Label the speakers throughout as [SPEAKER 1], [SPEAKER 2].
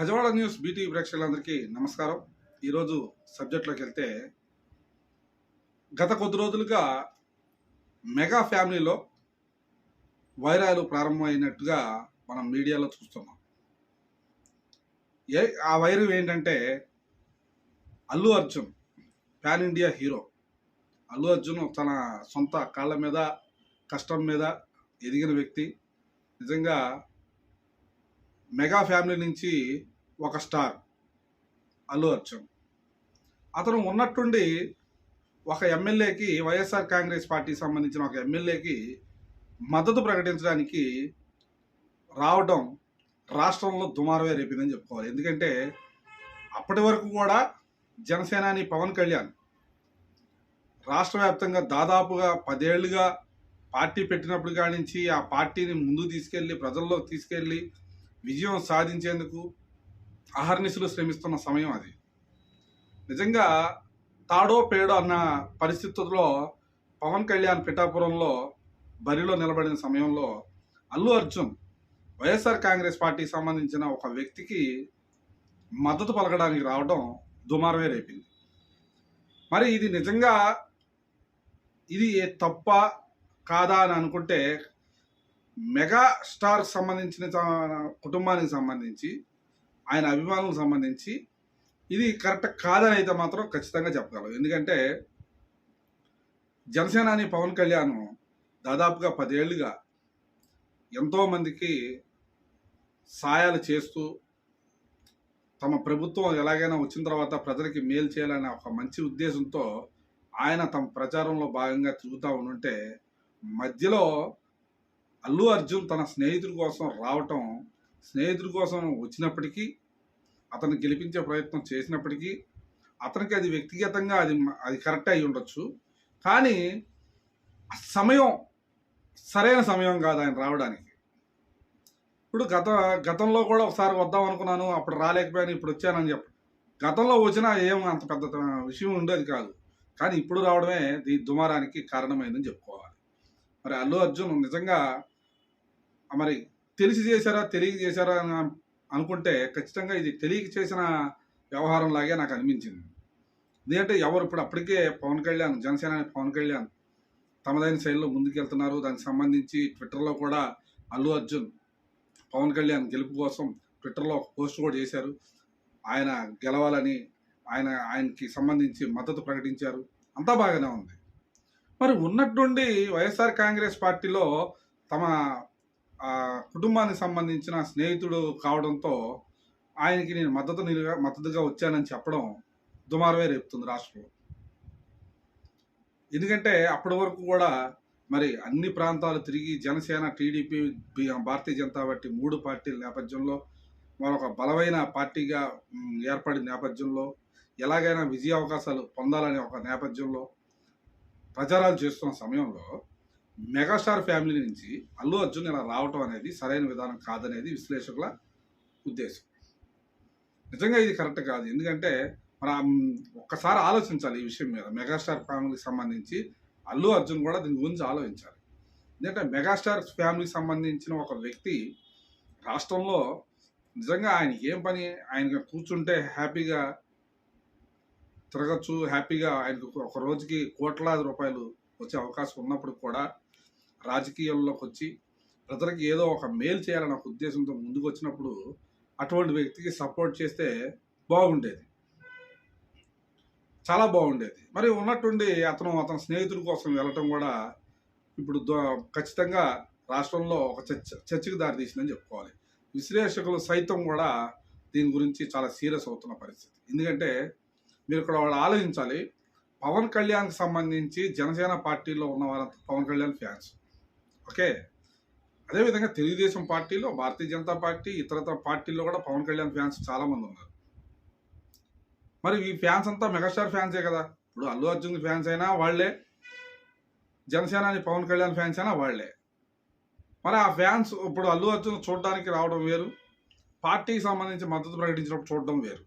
[SPEAKER 1] Gajawada news BT ప్రేక్షకులందరికీ నమస్కారం. ఈరోజు సబ్జెక్ట్లోకి వెళ్తే గత కొద్ది రోజులుగా మెగా ఫ్యామిలీలో వైరాలు ప్రారంభమైనట్టుగా మనం మీడియాలో చూస్తున్నాం. ఏ ఆ వైరం ఏంటంటే Allu Arjun pan India hero. Allu Arjun తన సొంత కాళ్ళ మీద కష్టం మీద ఎదిగిన వ్యక్తి. నిజంగా మెగా ఫ్యామిలీ నుంచి ఒక స్టార్ అల్లు అర్జున్. అతను ఉన్నట్టుండి ఒక ఎమ్మెల్యేకి వైఎస్ఆర్ కాంగ్రెస్ పార్టీకి సంబంధించిన ఒక ఎమ్మెల్యేకి మద్దతు ప్రకటించడానికి రావడం రాష్ట్రంలో దుమారవే రేపిందని చెప్పుకోవాలి. ఎందుకంటే అప్పటి వరకు కూడా జనసేనాని పవన్ కళ్యాణ్ రాష్ట్ర వ్యాప్తంగా దాదాపుగా పదేళ్ళుగా పార్టీ పెట్టినప్పుడు కానించి ఆ పార్టీని ముందు తీసుకెళ్ళి ప్రజల్లోకి తీసుకెళ్ళి విజయం సాధించేందుకు అహర్నిశలు శ్రమిస్తున్న సమయం అది. నిజంగా తాడో పేడో అన్న పరిస్థితుల్లో పవన్ కళ్యాణ్ పిఠాపురంలో బరిలో నిలబడిన సమయంలో అల్లు అర్జున్ వైఎస్ఆర్ కాంగ్రెస్ పార్టీకి సంబంధించిన ఒక వ్యక్తికి మద్దతు పలకడానికి రావడం దుమారమే రేపింది. మరి ఇది నిజంగా ఇది తప్ప కాదా అని అనుకుంటే మెగా స్టార్ సంబంధించిన కుటుంబానికి సంబంధించి ఆయన అభిమానులకు సంబంధించి ఇది కరెక్ట్ కాదని అయితే మాత్రం ఖచ్చితంగా చెప్పగలం. ఎందుకంటే జనసేనాని పవన్ కళ్యాణ్ దాదాపుగా పదేళ్ళుగా ఎంతోమందికి సాయాలు చేస్తూ తమ ప్రభుత్వం ఎలాగైనా వచ్చిన తర్వాత ప్రజలకి మేలు చేయాలనే ఒక మంచి ఉద్దేశంతో ఆయన తమ ప్రచారంలో భాగంగా తిరుగుతూ ఉంటే మధ్యలో అల్లు అర్జున్ తన స్నేహితుడి కోసం రావటం స్నేహితుడి కోసం వచ్చినప్పటికీ అతను గెలిపించే ప్రయత్నం చేసినప్పటికీ అతనికి అది వ్యక్తిగతంగా అది అది కరెక్ట్ అయి ఉండొచ్చు. కానీ సమయం సరైన సమయం కాదు ఆయన రావడానికి. ఇప్పుడు గత గతంలో కూడా ఒకసారి వద్దాం అనుకున్నాను అప్పుడు రాలేకపోయాను ఇప్పుడు వచ్చానని చెప్ప గతంలో వచ్చినా ఏం అంత పెద్ద విషయం ఉండేది కాదు. కానీ ఇప్పుడు రావడమే దీ దుమారానికి కారణమైందని చెప్పుకోవాలి. మరి అల్లు అర్జున్ నిజంగా మరి తెలిసి చేశారా తెలియజేశారా అని అనుకుంటే ఖచ్చితంగా ఇది తెలియక చేసిన వ్యవహారం లాగే నాకు అనిపించింది. ఎందుకంటే ఎవరు ఇప్పుడు అప్పటికే పవన్ కళ్యాణ్ జనసేన పవన్ కళ్యాణ్ తమదైన శైలిలో ముందుకెళ్తున్నారు. దానికి సంబంధించి ట్విట్టర్లో కూడా అల్లు అర్జున్ పవన్ కళ్యాణ్ గెలుపు కోసం ట్విట్టర్లో ఒక పోస్ట్ కూడా చేశారు. ఆయన గెలవాలని ఆయన ఆయనకి సంబంధించి మద్దతు ప్రకటించారు. అంతా బాగానే ఉంది. మరి ఉన్నట్టుండి వైఎస్ఆర్ కాంగ్రెస్ పార్టీలో తమ కుటుంబానికి సంబంధించిన స్నేహితుడు కావడంతో ఆయనకి నేను మద్దతు మద్దతుగా వచ్చానని చెప్పడం దుమారమే రేపుతుంది రాష్ట్రంలో. ఎందుకంటే అప్పటి వరకు కూడా మరి అన్ని ప్రాంతాలు తిరిగి జనసేన టీడీపీ భారతీయ జనతా పార్టీ మూడు పార్టీల నేపథ్యంలో మరొక బలమైన పార్టీగా ఏర్పడిన నేపథ్యంలో ఎలాగైనా విజయ అవకాశాలు పొందాలనే ఒక నేపథ్యంలో ప్రచారాలు చేస్తున్న సమయంలో మెగాస్టార్ ఫ్యామిలీ నుంచి అల్లు అర్జున్ ఇలా రావటం అనేది సరైన విధానం కాదనేది విశ్లేషకుల ఉద్దేశం. నిజంగా ఇది కరెక్ట్ కాదు. ఎందుకంటే మన ఒక్కసారి ఆలోచించాలి ఈ విషయం మీద. మెగాస్టార్ ఫ్యామిలీకి సంబంధించి అల్లు అర్జున్ కూడా దీని గురించి ఆలోచించాలి. ఎందుకంటే మెగాస్టార్ ఫ్యామిలీకి సంబంధించిన ఒక వ్యక్తి రాష్ట్రంలో నిజంగా ఆయన ఏం పని? ఆయన కూర్చుంటే హ్యాపీగా తిరగచ్చు హ్యాపీగా ఆయనకు ఒక రోజుకి కోట్లాది రూపాయలు వచ్చే అవకాశం ఉన్నప్పుడు కూడా రాజకీయాల్లోకి వచ్చి ప్రజలకు ఏదో ఒక మేలు చేయాలన్న ఒక ఉద్దేశంతో ముందుకు వచ్చినప్పుడు అటువంటి వ్యక్తికి సపోర్ట్ చేస్తే బాగుండేది. చాలా బాగుండేది. మరి ఉన్నట్టుండి అతను అతని స్నేహితుల కోసం వెళ్ళటం కూడా ఇప్పుడు ఖచ్చితంగా రాష్ట్రంలో ఒక చర్చ చర్చకు దారితీసిందని చెప్పుకోవాలి. విశ్లేషకులు సైతం కూడా దీని గురించి చాలా సీరియస్ అవుతున్న పరిస్థితి. ఎందుకంటే మీరు ఇక్కడ వాళ్ళు ఆలోచించాలి పవన్ కళ్యాణ్కి సంబంధించి జనసేన పార్టీలో ఉన్న వాళ్ళంతా పవన్ కళ్యాణ్ ఫ్యాన్స్. ఓకే. అదేవిధంగా తెలుగుదేశం పార్టీలో భారతీయ జనతా పార్టీ ఇతరతర పార్టీల్లో కూడా పవన్ కళ్యాణ్ ఫ్యాన్స్ చాలామంది ఉన్నారు. మరి ఈ ఫ్యాన్స్ అంతా మెగాస్టార్ ఫ్యాన్సే కదా. ఇప్పుడు అల్లు అర్జున్ ఫ్యాన్స్ అయినా వాళ్ళే. జనసేనాని పవన్ కళ్యాణ్ ఫ్యాన్స్ అయినా వాళ్ళే. మరి ఆ ఫ్యాన్స్ ఇప్పుడు అల్లు అర్జున్ చూడడానికి రావడం వేరు. పార్టీకి సంబంధించి మద్దతు ప్రకటించినప్పుడు చూడడం వేరు.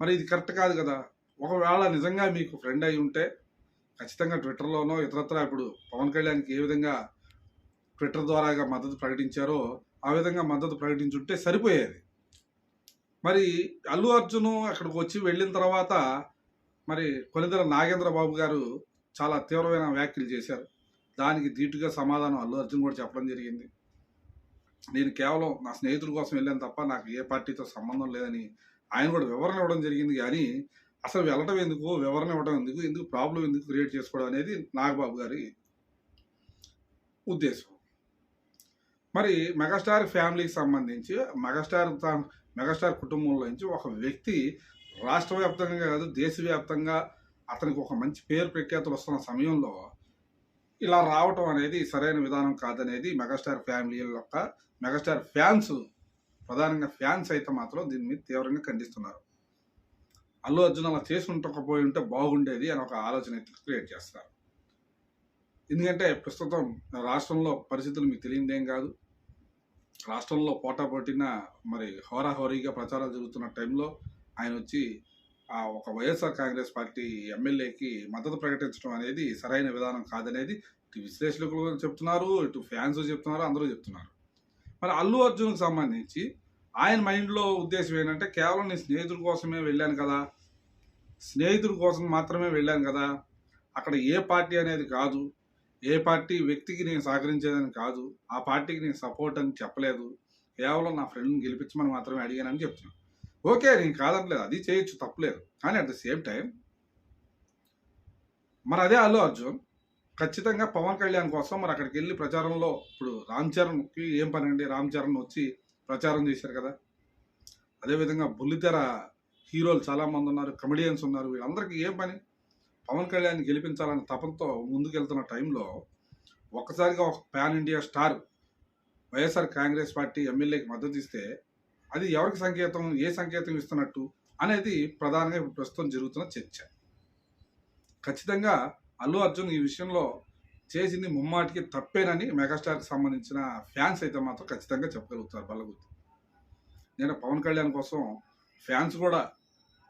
[SPEAKER 1] మరి ఇది కరెక్ట్ కాదు కదా. ఒకవేళ నిజంగా మీకు ఫ్రెండ్ అయి ఉంటే ఖచ్చితంగా ట్విట్టర్లోనో ఇతరత్ర ఇప్పుడు పవన్ కళ్యాణ్కి ఏ విధంగా ట్విట్టర్ ద్వారాగా మద్దతు ప్రకటించారో ఆ విధంగా మద్దతు ప్రకటించుంటే సరిపోయేది. మరి అల్లు అర్జున్ అక్కడికి వచ్చి వెళ్ళిన తర్వాత మరి కొలిదల నాగేంద్రబాబు గారు చాలా తీవ్రమైన వ్యాఖ్యలు చేశారు. దానికి ధీటుగా సమాధానం అల్లు అర్జున్ కూడా చెప్పడం జరిగింది. నేను కేవలం నా స్నేహితుల కోసం వెళ్ళాను తప్ప నాకు ఏ పార్టీతో సంబంధం లేదని ఆయన కూడా వివరణ ఇవ్వడం జరిగింది కానీ అసలు వెళ్ళటం ఎందుకు? వివరణ ఇవ్వడం ఎందుకు? ఎందుకు ప్రాబ్లం ఎందుకు క్రియేట్ చేసుకోవడం అనేది నాగబాబు గారి ఉద్దేశం. మరి మెగాస్టార్ ఫ్యామిలీకి సంబంధించి మెగాస్టార్ తా- మెగాస్టార్ కుటుంబంలో నుంచి ఒక వ్యక్తి రాష్ట్ర వ్యాప్తంగా కాదు దేశవ్యాప్తంగా అతనికి ఒక మంచి పేరు ప్రఖ్యాతులు వస్తున్న సమయంలో ఇలా రావటం అనేది సరైన విధానం కాదనేది మెగాస్టార్ ఫ్యామిలీ యొక్క మెగాస్టార్ ఫ్యాన్స్ ప్రధానంగా ఫ్యాన్స్ అయితే మాత్రం దీని మీద తీవ్రంగా ఖండిస్తున్నారు. అల్లు అర్జున్ అలా చేసి ఉండకపోయి ఉంటే బాగుండేది అని ఒక ఆలోచన అయితే క్రియేట్ చేస్తారు. ఎందుకంటే ప్రస్తుతం రాష్ట్రంలో పరిస్థితులు మీకు తెలియదేం కాదు. రాష్ట్రంలో పోటాపోటీన మరి హోరాహోరీగా ప్రచారాలు జరుగుతున్న టైంలో ఆయన వచ్చి ఆ ఒక వైఎస్ఆర్ కాంగ్రెస్ పార్టీ ఎమ్మెల్యేకి మద్దతు ప్రకటించడం అనేది సరైన విధానం కాదనేది ఇటు విశ్లేషకులు చెప్తున్నారు ఇటు ఫ్యాన్స్ చెప్తున్నారు అందరూ చెప్తున్నారు. మరి అల్లు అర్జున్కి సంబంధించి ఆయన మైండ్లో ఉద్దేశం ఏంటంటే కేవలం నేను స్నేహితుల కోసమే వెళ్ళాను కదా స్నేహితుడి కోసం మాత్రమే వెళ్ళాను కదా. అక్కడ ఏ పార్టీ అనేది కాదు. ఏ పార్టీ వ్యక్తికి నేను సహకరించేదని కాదు. ఆ పార్టీకి నేను సపోర్ట్ అని చెప్పలేదు. కేవలం నా ఫ్రెండ్ని గెలిపించమని మాత్రమే అడిగానని చెప్తున్నాను. ఓకే నేను కాదనలేదు. అది చేయొచ్చు తప్పలేదు. కానీ అట్ ద సేమ్ టైం మరి అదే అల్లు అర్జున్ ఖచ్చితంగా పవన్ కళ్యాణ్ కోసం మరి అక్కడికి వెళ్ళి ప్రచారంలో ఇప్పుడు రామ్ చరణ్కి ఏం పని అండి? రామ్ చరణ్ వచ్చి ప్రచారం చేశారు కదా. అదేవిధంగా బుల్లితెర హీరోలు చాలామంది ఉన్నారు కమెడియన్స్ ఉన్నారు. వీళ్ళందరికీ ఏం పని? పవన్ కళ్యాణ్ గెలిపించాలనే తపంతో ముందుకెళ్తున్న టైంలో ఒక్కసారిగా ఒక pan India star YSR Congress party ఎమ్మెల్యేకి మద్దతు ఇస్తే అది ఎవరికి సంకేతం ఏ సంకేతం ఇస్తున్నట్టు అనేది ప్రధానంగా ఇప్పుడు ప్రస్తుతం జరుగుతున్న చర్చ. ఖచ్చితంగా అల్లు అర్జున్ ఈ విషయంలో చేసింది ముమ్మాటికి తప్పేనని మెగాస్టార్కి సంబంధించిన ఫ్యాన్స్ అయితే మాత్రం ఖచ్చితంగా చెప్పగలుగుతారు బల్లగుద్ది. నేను పవన్ కళ్యాణ్ కోసం ఫ్యాన్స్ కూడా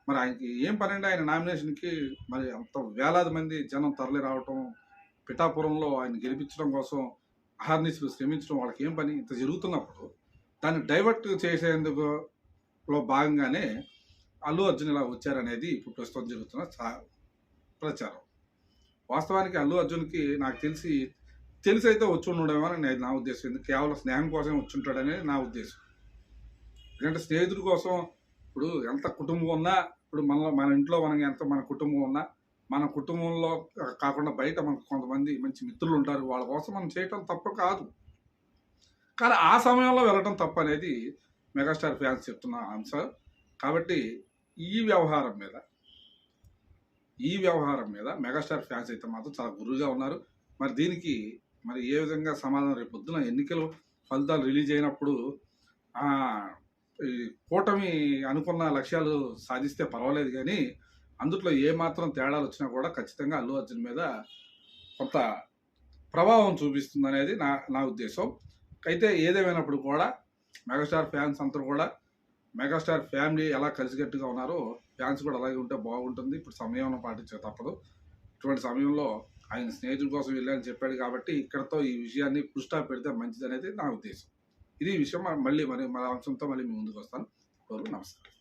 [SPEAKER 1] మరి ఆయనకి ఏం పని అండి ఆయన నామినేషన్కి మరి అంత వేలాది మంది జనం తరలి రావటం పిఠాపురంలో ఆయన గెలిపించడం కోసం అహర్నిశలు శ్రమించడం వాళ్ళకి ఏం పని? ఇంత జరుగుతున్నప్పుడు దాన్ని డైవర్ట్ చేసేందుకు లో భాగంగానే అల్లు అర్జున్ ఇలా వచ్చారనేది ఇప్పుడు ప్రస్తుతం జరుగుతున్న ప్రచారం. వాస్తవానికి అల్లు అర్జున్కి నాకు తెలిసి తెలిసి అయితే వచ్చి ఉండడమో అని నేను- నా ఉద్దేశం. ఎందుకు కేవలం స్నేహం కోసం వచ్చి ఉంటాడనేది నా ఉద్దేశం. ఎందుకంటే స్నేహితుడి కోసం ఇప్పుడు ఎంత కుటుంబం ఉన్నా ఇప్పుడు మన మన ఇంట్లో మనం ఎంత మన కుటుంబం ఉన్నా మన కుటుంబంలో కాకుండా బయట మనకు కొంతమంది మంచి మిత్రులు ఉంటారు వాళ్ళ కోసం మనం చేయటం తప్పు కాదు. కానీ ఆ సమయంలో వెళ్ళటం తప్పు అనేది మెగాస్టార్ ఫ్యాన్స్ చెప్తున్న ఆన్సర్. కాబట్టి ఈ వ్యవహారం మీద ఈ వ్యవహారం మీద మెగాస్టార్ ఫ్యాన్స్ అయితే మాత్రం చాలా గురువుగా ఉన్నారు. మరి దీనికి మరి ఏ విధంగా సమాధానం రేపు పొద్దున ఎన్నికలు ఫలితాలు రిలీజ్ అయినప్పుడు ఈ కూటమి అనుకున్న లక్ష్యాలు సాధిస్తే పర్వాలేదు కానీ అందుట్లో ఏ మాత్రం తేడాలు వచ్చినా కూడా ఖచ్చితంగా అల్లు అర్జున్ మీద కొంత ప్రభావం చూపిస్తుంది అనేది నా నా ఉద్దేశం. అయితే ఏదేమైనప్పుడు కూడా మెగాస్టార్ ఫ్యాన్స్ అంతా కూడా మెగాస్టార్ ఫ్యామిలీ ఎలా కలిసికట్టుగా ఉన్నారో ఫ్యాన్స్ కూడా అలాగే ఉంటే బాగుంటుంది. ఇప్పుడు సమయం పాటించే తప్పదు. ఇటువంటి సమయంలో ఆయన స్నేహితుల కోసం వెళ్ళాలని చెప్పాడు కాబట్టి ఇక్కడతో ఈ విషయాన్ని పుష్టా పెడితే మంచిది అనేది నా ఉద్దేశం. ఇది విషయం. మళ్ళీ మరి మన అంశంతో మళ్ళీ మీ ముందుకు వస్తాను. నమస్కారం.